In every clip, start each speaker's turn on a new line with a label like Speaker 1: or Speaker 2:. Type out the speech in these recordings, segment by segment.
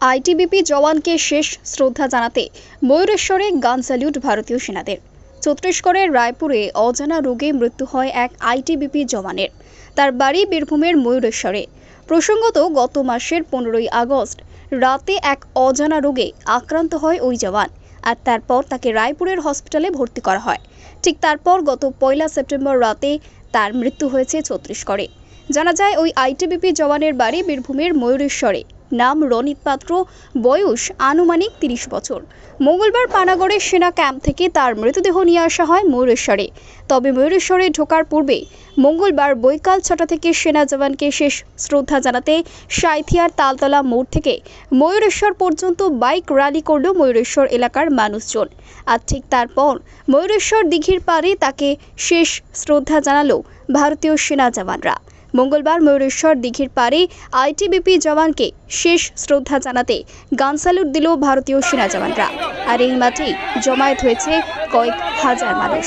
Speaker 1: ITBP জওয়ানকে শেষ শ্রদ্ধা জানাতে ময়ূরেশ্বরে গান স্যালিউট ভারতীয় সেনাদের। ছত্তিশগড়ের রায়পুরে অজানা রোগে মৃত্যু হয় এক আইটিবিপি জওয়ানের। তার বাড়ি বীরভূমের ময়ূরেশ্বরে। প্রসঙ্গত, গত মাসের পনেরোই আগস্ট, রাতে এক অজানা রোগে আক্রান্ত হয় ওই জওয়ান আর তারপর তাকে রায়পুরের হসপিটালে ভর্তি করা হয়। ঠিক তারপর গত পয়লা সেপ্টেম্বর রাতে তার মৃত্যু হয়েছে ছত্তিশগড়ে। জানা যায়, ওই আইটিবিপি জওয়ানের বাড়ি বীরভূমের ময়ূরেশ্বরে। নাম রনিত পাত্র, বয়স আনুমানিক তিরিশ বছর। মঙ্গলবার পানাগড়ের সেনা ক্যাম্প থেকে তার মৃতদেহ নিয়ে আসা হয় ময়ূরেশ্বরে। তবে ময়ূরেশ্বরে ঢোকার পূর্বে মঙ্গলবার বৈকাল ছটা থেকে সেনা জওয়ানকে শেষ শ্রদ্ধা জানাতে সাঁইথিয়ার তালতলা মোড় থেকে ময়ূরেশ্বর পর্যন্ত বাইক র্যালি করল ময়ূরেশ্বর এলাকার মানুষজন। আর ঠিক তারপর ময়ূরেশ্বর দিঘির পাড়ে তাকে শেষ শ্রদ্ধা জানালো ভারতীয় সেনা জওয়ানরা। মঙ্গলবার ময়ূরেশ্বর দীঘির পাড়ে আইটিবিপি জওয়ানকে শেষ শ্রদ্ধা জানাতে গান স্যালুট দিল ভারতীয় সেনা জওয়ানরা। আর এই মাঠেই জমায়েত হয়েছে কয়েক হাজার মানুষ।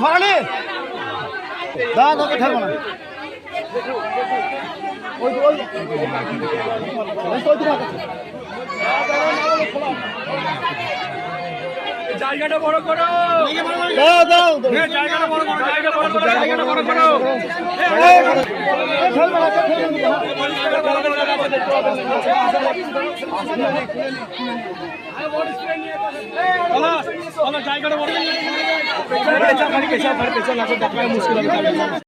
Speaker 2: ধরানি। দা তোকে ঠেকবো না। ওই ওই ওই তোমার কাছে
Speaker 3: জায়গাটা বড় করো।
Speaker 2: দাও দাও
Speaker 3: হ্যাঁ, জায়গাটা বড় করো জায়গাটা বড় করো জায়গাটা বড় করো। জায়গাটা বড় পেছন পেছন মুশকিল হবে